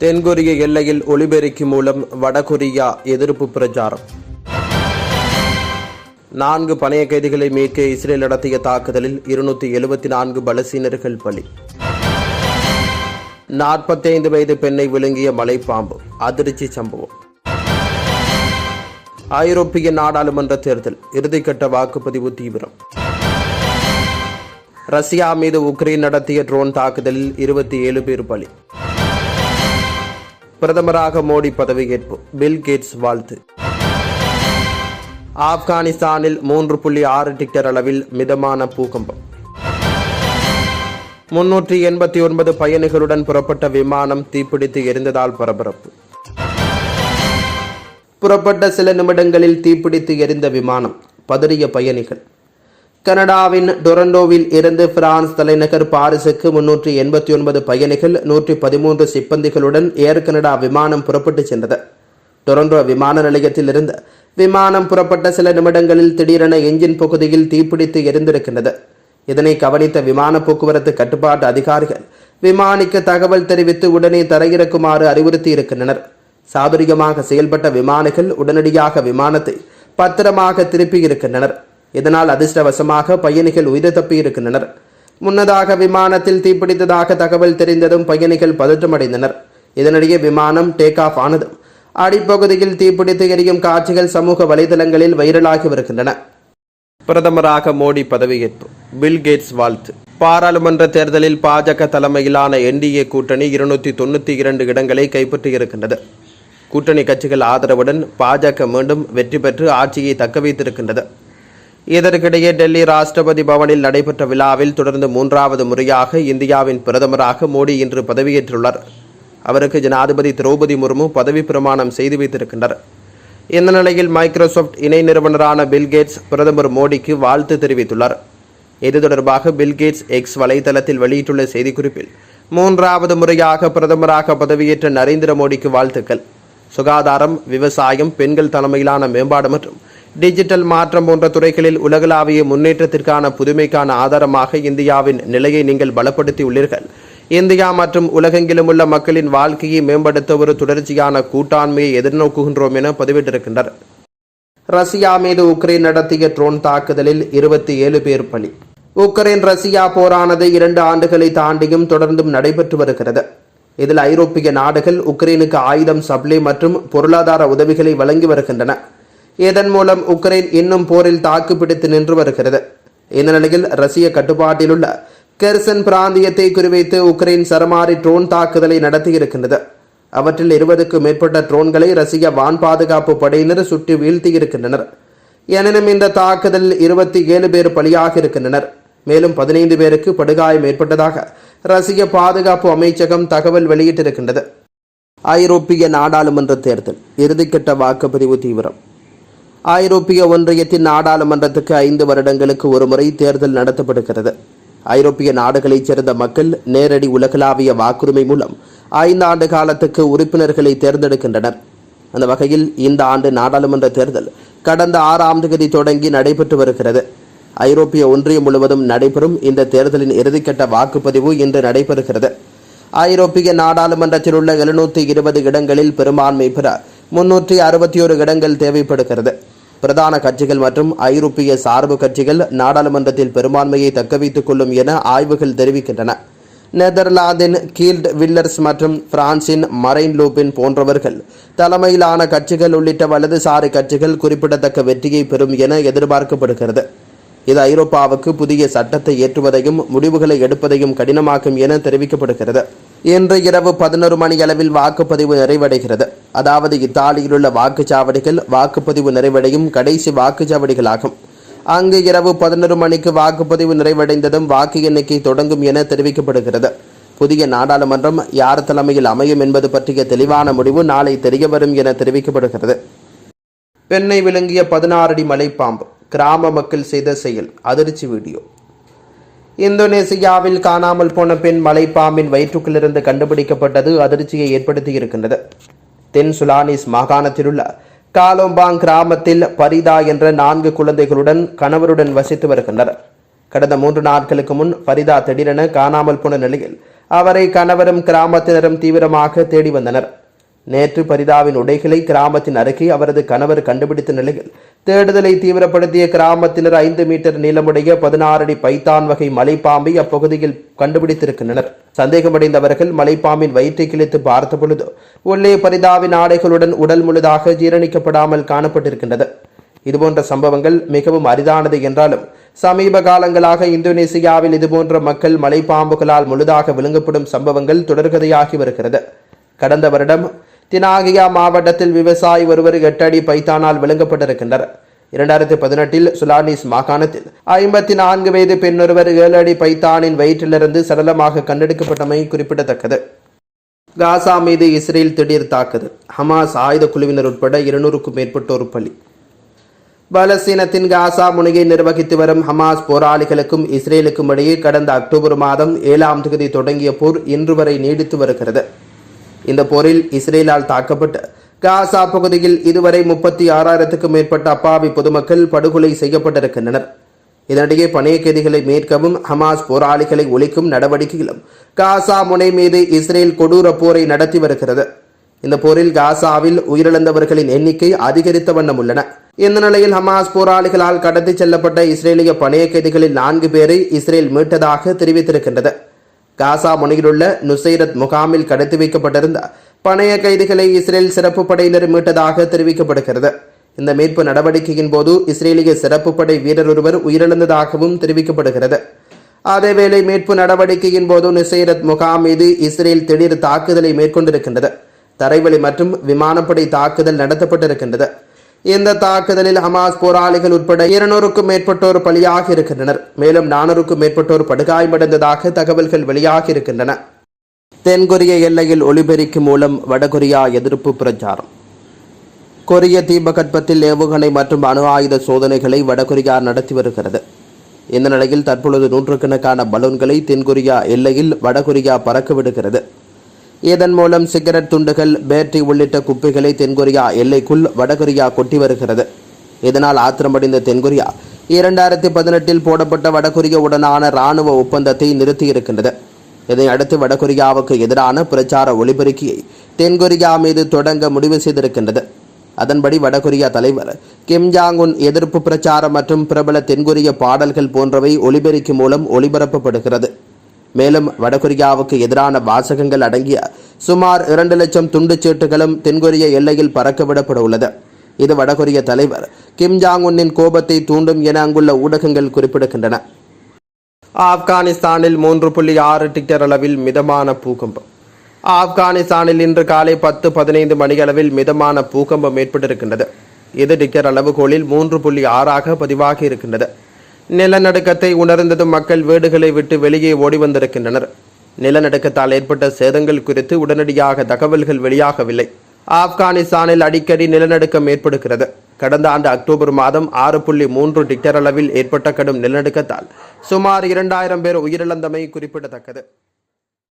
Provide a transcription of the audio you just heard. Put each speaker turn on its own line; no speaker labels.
தென்கொரிய எல்லையில் ஒளிபெருக்கி மூலம் வடகொரியா எதிர்ப்பு பிரச்சாரம். நான்கு பணைய கைதிகளை மீட்க இஸ்ரேல் நடத்திய தாக்குதலில் இருநூத்தி எழுபத்தி நான்கு பலசீனர்கள் பலி. நாற்பத்தைந்து வயது பெண்ணை விழுங்கிய மலைப்பாம்பு. அதிர்ச்சி சம்பவம். ஐரோப்பிய நாடாளுமன்ற தேர்தல். இறுதிக்கட்ட வாக்குப்பதிவு தீவிரம். ரஷ்யா மீது உக்ரைன் நடத்திய ட்ரோன் தாக்குதலில் இருபத்தி ஏழு பேர் பலி. பிரதமராக மோடி பதவியேற்பு பில் கேட்ஸ் வாழ்த்து. ஆப்கானிஸ்தானில் மூன்று புள்ளி ஆறு டிக்டர் அளவில் மிதமான பூகம்பம். முன்னூற்றி எண்பத்தி ஒன்பது பயணிகளுடன் புறப்பட்ட விமானம் தீப்பிடித்து எரிந்ததால் பரபரப்பு. புறப்பட்ட சில நிமிடங்களில் தீப்பிடித்து எரிந்த விமானம் பதறிய பயணிகள். கனடாவின் டொரண்டோவில் இருந்து பிரான்ஸ் தலைநகர் பாரிஸுக்கு முன்னூற்றி எண்பத்தி ஒன்பது பயணிகள் நூற்றி பதிமூன்று சிப்பந்திகளுடன் ஏர் கனடா விமானம் புறப்பட்டு சென்றது. டொரண்டோ விமான நிலையத்தில் இருந்து விமானம் புறப்பட்ட சில நிமிடங்களில் திடீரென எஞ்சின் பகுதியில் தீப்பிடித்து எரிந்திருக்கின்றது. இதனை கவனித்த விமான போக்குவரத்து கட்டுப்பாட்டு அதிகாரிகள் விமானிக்கு தகவல் தெரிவித்து உடனே தரையிறக்குமாறு அறிவுறுத்தி இருக்கின்றனர். சாதுரியமாக செயல்பட்ட விமானிகள் உடனடியாக விமானத்தை பத்திரமாக திருப்பி இருக்கின்றனர். இதனால் அதிர்ஷ்டவசமாக பயணிகள் உயிர் தப்பி இருக்கின்றனர். முன்னதாக விமானத்தில் தீப்பிடித்ததாக தகவல் தெரிந்ததும் பயணிகள் பதற்றமடைந்தனர். இதனிடையே விமானம் டேக் ஆஃப் ஆனதும் அடிப்பகுதியில் தீப்பிடித்து எரியும் காட்சிகள் சமூக வலைதளங்களில் வைரலாகி வருகின்றன. பிரதமராக மோடி பதவியேற்பு. பில் கேட்ஸ் வாழ்த்து. பாராளுமன்ற தேர்தலில் பாஜக தலைமையிலான என்டிஏ கூட்டணி இருநூத்தி தொண்ணூற்றி இரண்டு இடங்களை கைப்பற்றியிருக்கின்றது கூட்டணி கட்சிகள் ஆதரவுடன் பாஜக மீண்டும் வெற்றி பெற்று ஆட்சியை தக்க வைத்திருக்கின்றது. இதற்கிடையே டெல்லி ராஷ்டிரபதி பவனில் நடைபெற்ற விழாவில் தொடர்ந்து மூன்றாவது முறையாக இந்தியாவின் பிரதமராக மோடி இன்று பதவியேற்றுள்ளார். அவருக்கு ஜனாதிபதி திரௌபதி முர்மு பதவி பிரமாணம் செய்து வைத்திருக்கின்றனர். இந்த நிலையில் மைக்ரோசாஃப்ட் இணை நிறுவனரான பில்கேட்ஸ் பிரதமர் மோடிக்கு வாழ்த்து தெரிவித்துள்ளார். இது தொடர்பாக பில்கேட்ஸ் எக்ஸ் வலைதளத்தில் வெளியிட்டுள்ள செய்திக்குறிப்பில் மூன்றாவது முறையாக பிரதமராக பதவியேற்ற நரேந்திர மோடிக்கு வாழ்த்துக்கள். சுகாதாரம் விவசாயம் பெண்கள் தலைமையிலான மேம்பாடு மற்றும் டிஜிட்டல் மாற்றம் போன்ற துறைகளில் உலகளாவிய முன்னேற்றத்திற்கான புதுமைக்கான ஆதாரமாக இந்தியாவின் நிலையை நீங்கள் பலப்படுத்தி உள்ளீர்கள் இந்தியா மற்றும் உலகெங்கிலும் உள்ள மக்களின் வாழ்க்கையை மேம்படுத்த ஒரு தொடர்ச்சியான கூட்டாண்மையை எதிர்நோக்குகின்றோம் என பதிவிட்டிருக்கின்றனர். ரஷ்யா மீது உக்ரைன் நடத்திய ட்ரோன் தாக்குதலில் இருபத்தி ஏழு பேர் பலி. உக்ரைன் ரஷ்யா போரானது இரண்டு ஆண்டுகளை தாண்டியும் தொடர்ந்தும் நடைபெற்று வருகிறது. இதில் ஐரோப்பிய நாடுகள் உக்ரைனுக்கு ஆயுதம் சப்ளை மற்றும் பொருளாதார உதவிகளை வழங்கி வருகின்றன. இதன் மூலம் உக்ரைன் இன்னும் போரில் தாக்குப்பிடித்து நின்று வருகிறது. இந்த நிலையில் ரஷ்ய கட்டுப்பாட்டிலுள்ள கெர்சன் பிராந்தியத்தை குறிவைத்து உக்ரைன் சரமாரி ட்ரோன் தாக்குதலை நடத்தியிருக்கின்றது. அவற்றில் இருபதுக்கும் மேற்பட்ட ட்ரோன்களை ரஷ்ய வான் பாதுகாப்பு படையினர் சுற்றி வீழ்த்தியிருக்கின்றனர். எனினும் இந்த தாக்குதலில் இருபத்தி ஏழு பேர் பலியாக இருக்கின்றனர். மேலும் பதினைந்து பேருக்கு படுகாயம் ஏற்பட்டதாக ரஷ்ய பாதுகாப்பு அமைச்சகம் தகவல் வெளியிட்டிருக்கின்றது. ஐரோப்பிய நாடாளுமன்ற தேர்தல். இறுதிக்கட்ட வாக்குப்பதிவு தீவிரம். ஐரோப்பிய ஒன்றியத்தின் நாடாளுமன்றத்துக்கு ஐந்து வருடங்களுக்கு ஒருமுறை தேர்தல் நடத்தப்படுகிறது. ஐரோப்பிய நாடுகளைச் சேர்ந்த மக்கள் நேரடி உலகளாவிய வாக்குரிமை மூலம் ஐந்து ஆண்டு காலத்துக்கு உறுப்பினர்களை தேர்ந்தெடுக்கின்றனர். அந்த வகையில் இந்த ஆண்டு நாடாளுமன்ற தேர்தல் கடந்த ஆறாம் தேதி தொடங்கி நடைபெற்று வருகிறது. ஐரோப்பிய ஒன்றியம் முழுவதும் நடைபெறும் இந்த தேர்தலின் இறுதிக்கட்ட வாக்குப்பதிவு இன்று நடைபெறுகிறது. ஐரோப்பிய நாடாளுமன்றத்தில் உள்ள எழுநூற்றி இருபது இடங்களில் பெரும்பான்மை பெற முன்னூற்றி அறுபத்தி ஒரு இடங்கள் தேவைப்படுகிறது. பிரதான கட்சிகள் மற்றும் ஐரோப்பிய சார்பு கட்சிகள் நாடாளுமன்றத்தில் பெரும்பான்மையை தக்கவைத்துக் கொள்ளும் என ஆய்வுகள் தெரிவிக்கின்றன. நெதர்லாந்தின் கீல்ட் வில்லர்ஸ் மற்றும் பிரான்சின் மரைன் லூபின் போன்றவர்கள் தலைமையிலான கட்சிகள் உள்ளிட்ட வலதுசாரி கட்சிகள் குறிப்பிடத்தக்க வெற்றியை பெறும் என எதிர்பார்க்கப்படுகிறது. இது ஐரோப்பாவுக்கு புதிய சட்டத்தை ஏற்றுவதையும் முடிவுகளை எடுப்பதையும் கடினமாக்கும் என தெரிவிக்கப்படுகிறது. இன்று இரவு பதினொரு மணி அளவில் வாக்குப்பதிவு நிறைவடைகிறது. அதாவது இத்தாலியில் உள்ள வாக்குச்சாவடிகள் வாக்குப்பதிவு நிறைவடையும் கடைசி வாக்குச்சாவடிகளாகும். அங்கு இரவு பதினொரு மணிக்கு வாக்குப்பதிவு நிறைவடைந்ததும் வாக்கு எண்ணிக்கை தொடங்கும் என தெரிவிக்கப்படுகிறது. புதிய நாடாளுமன்றம் யார் தலைமையில் அமையும் என்பது பற்றிய தெளிவான முடிவு நாளை தெரியவரும் என தெரிவிக்கப்படுகிறது. பெண்ணை விளங்கிய பதினாறு அடி மலைப்பாம்பு கிராம மக்கள் செய்த செயல் அதிர்ச்சி வீடியோ. இந்தோனேசியாவில் காணாமல் போன பெண் மலைப்பாம்பின் வயிற்றுக்குள்ளிருந்து கண்டுபிடிக்கப்பட்டது அதிர்ச்சியை ஏற்படுத்தியிருக்கின்றது. தென் சுலானிஸ் மாகாணத்திலுள்ள காலோம்பாங் கிராமத்தில் பரிதா என்ற நான்கு குழந்தைகளுடன் கணவருடன் வசித்து வருகின்றனர். கடந்த மூன்று நாட்களுக்கு முன் பரிதா திடீரென காணாமல் போன நிலையில் அவரை கணவரும் கிராமத்தினரும் தீவிரமாக தேடி வந்தனர். நேற்று பரிதாவின் உடைகளை கிராமத்தின் அருகே அவரது கணவர் கண்டுபிடித்த நிலையில் தேடுதலை தீவிரப்படுத்திய கிராமத்தினர் ஐந்து மீட்டர் நீளமுடைய பதினாறு அடி பைத்தான் வகை மலைப்பாம்பை அப்பகுதியில் கண்டுபிடித்திருக்கின்றனர். சந்தேகமடைந்தவர்கள் மலைப்பாம்பின் வயிற்றை கிழித்து பார்த்த பொழுது உள்ளே பரிதாவின் ஆடைகளுடன் உடல் முழுதாக ஜீரணிக்கப்படாமல் காணப்பட்டிருக்கின்றது. இதுபோன்ற சம்பவங்கள் மிகவும் அரிதானது என்றாலும் சமீப காலங்களாக இந்தோனேசியாவில் இதுபோன்ற மக்கள் மலைப்பாம்புகளால் முழுதாக விழுங்கப்படும் சம்பவங்கள் தொடர்கதையாகி வருகிறது. கடந்த வருடம் தினாகியா மாவட்டத்தில் விவசாயி ஒருவர் எட்டடி பைத்தானால் விழுங்கப்பட்டிருக்கின்றனர். இரண்டாயிரத்தி பதினெட்டில் சுலானிஸ் மாகாணத்தில் ஐம்பத்தி நான்கு வயது பெண்ணொருவர் ஏழு அடி பைத்தானின் வயிற்றிலிருந்து சடலமாக கண்டெடுக்கப்பட்டமை குறிப்பிடத்தக்கது. காசா மீது இஸ்ரேல் திடீர் தாக்குதல். ஹமாஸ் ஆயுத குழுவினர் உட்பட இருநூறுக்கும் மேற்பட்டோர் பலி. பலஸ்தீனத்தின் காசா முனையை நிர்வகித்து வரும் ஹமாஸ் போராளிகளுக்கும் இஸ்ரேலுக்கும் இடையே கடந்த அக்டோபர் மாதம் ஏழாம் தேதி தொடங்கிய போர் இன்று வரை நீடித்து வருகிறது. இந்த போரில் இஸ்ரேலால் தாக்கப்பட்ட காசா பகுதியில் இதுவரை முப்பத்தி ஆறாயிரத்துக்கும் மேற்பட்ட அப்பாவி பொதுமக்கள் படுகொலை செய்யப்பட்டிருக்கின்றனர். இதனிடையே பணைய கைதிகளை மீட்கவும் ஹமாஸ் போராளிகளை ஒழிக்கும் நடவடிக்கையிலும் காசா முனை மீது இஸ்ரேல் கொடூர போரை நடத்தி வருகிறது. இந்த போரில் காசாவில் உயிரிழந்தவர்களின் எண்ணிக்கை அதிகரித்த வண்ணம் உள்ளன. இந்த நிலையில் ஹமாஸ் போராளிகளால் கடத்தி செல்லப்பட்ட இஸ்ரேலிய பணைய கைதிகளில் நான்கு பேரை இஸ்ரேல் மீட்டதாக தெரிவித்திருக்கின்றது. காசா முனையிலுள்ள நுசைரத் முகாமில் கடத்தி வைக்கப்பட்டிருந்த பணைய கைதிகளை இஸ்ரேல் சிறப்பு படையினர் மீட்டதாக தெரிவிக்கப்படுகிறது. இந்த மீட்பு நடவடிக்கையின் போது இஸ்ரேலிய சிறப்பு படை வீரர் ஒருவர் உயிரிழந்ததாகவும் தெரிவிக்கப்படுகிறது. அதேவேளை மீட்பு நடவடிக்கையின் போது நுசைரத் முகாம் மீது இஸ்ரேல் திடீர் தாக்குதலை மேற்கொண்டிருக்கின்றது. தரைவழி மற்றும் விமானப்படை தாக்குதல் நடத்தப்பட்டிருக்கின்றது. இந்த தாக்குதலில் ஹமாஸ் போராளிகள் உட்பட இருநூறுக்கும் மேற்பட்டோர் பலியாகி இருக்கின்றனர். மேலும் நானூறுக்கும் மேற்பட்டோர் படுகாயமடைந்ததாக தகவல்கள் வெளியாகி இருக்கின்றன. தென்கொரிய எல்லையில் ஒளிபெருக்கி மூலம் வடகொரியா எதிர்ப்பு பிரச்சாரம். கொரிய தீபகற்பத்தில் ஏவுகணை மற்றும் அணு ஆயுத சோதனைகளை வடகொரியா நடத்தி வருகிறது. இந்த நிலையில் தற்பொழுது நூற்றுக்கணக்கான பலூன்களை தென்கொரியா எல்லையில் வடகொரியா பறக்க விடுகிறது. இதன் மூலம் சிகரெட் துண்டுகள் பேட்டரி உள்ளிட்ட குப்பைகளை தென்கொரியா எல்லைக்குள் வடகொரியா கொட்டி வருகிறது. இதனால் ஆத்திரமடைந்த தென்கொரியா இரண்டாயிரத்தி பதினெட்டில் போடப்பட்ட வடகொரியா உடனான ராணுவ ஒப்பந்தத்தை நிறுத்தியிருக்கின்றது. இதையடுத்து வடகொரியாவுக்கு எதிரான பிரச்சார ஒளிபெருக்கியை தென்கொரியா மீது தொடங்க முடிவு செய்திருக்கின்றது. அதன்படி வடகொரியா தலைவர் கிம் ஜாங் உன் எதிர்ப்பு பிரச்சாரம் மற்றும் பிரபல தென்கொரிய பாடல்கள் போன்றவை ஒளிபெருக்கி மூலம் ஒளிபரப்பப்படுகிறது. மேலும் வடகொரியாவுக்கு எதிரான வாசகங்கள் அடங்கிய சுமார் இரண்டு லட்சம் துண்டுச்சீட்டுகளும் தென்கொரிய எல்லையில் பறக்கவிடப்பட உள்ளது இது வடகொரிய தலைவர் கிம் ஜாங் உன்னின் கோபத்தை தூண்டும் என அங்குள்ள ஊடகங்கள் குறிப்பிடுகின்றன. ஆப்கானிஸ்தானில் மூன்று புள்ளி ஆறு டிக்டர் அளவில் மிதமான பூகம்பம். ஆப்கானிஸ்தானில் இன்று காலை பத்து பதினைந்து மணியளவில் மிதமான பூகம்பம் ஏற்பட்டிருக்கின்றது. இது டிக்டர் அளவுகோலில் மூன்று புள்ளி ஆறாக பதிவாகி இருக்கின்றது. நிலநடுக்கத்தை உணர்ந்ததும் மக்கள் வீடுகளை விட்டு வெளியே ஓடி வந்திருக்கின்றனர். நிலநடுக்கத்தால் ஏற்பட்ட சேதங்கள் குறித்து உடனடியாக தகவல்கள் வெளியாகவில்லை. ஆப்கானிஸ்தானில் அடிக்கடி நிலநடுக்கம் ஏற்படுகிறது. கடந்த ஆண்டு அக்டோபர் மாதம் ஆறு புள்ளி மூன்று டிக்டர் அளவில் ஏற்பட்ட கடும் நிலநடுக்கத்தால் சுமார் இரண்டாயிரம் பேர் உயிரிழந்தமை குறிப்பிடத்தக்கது.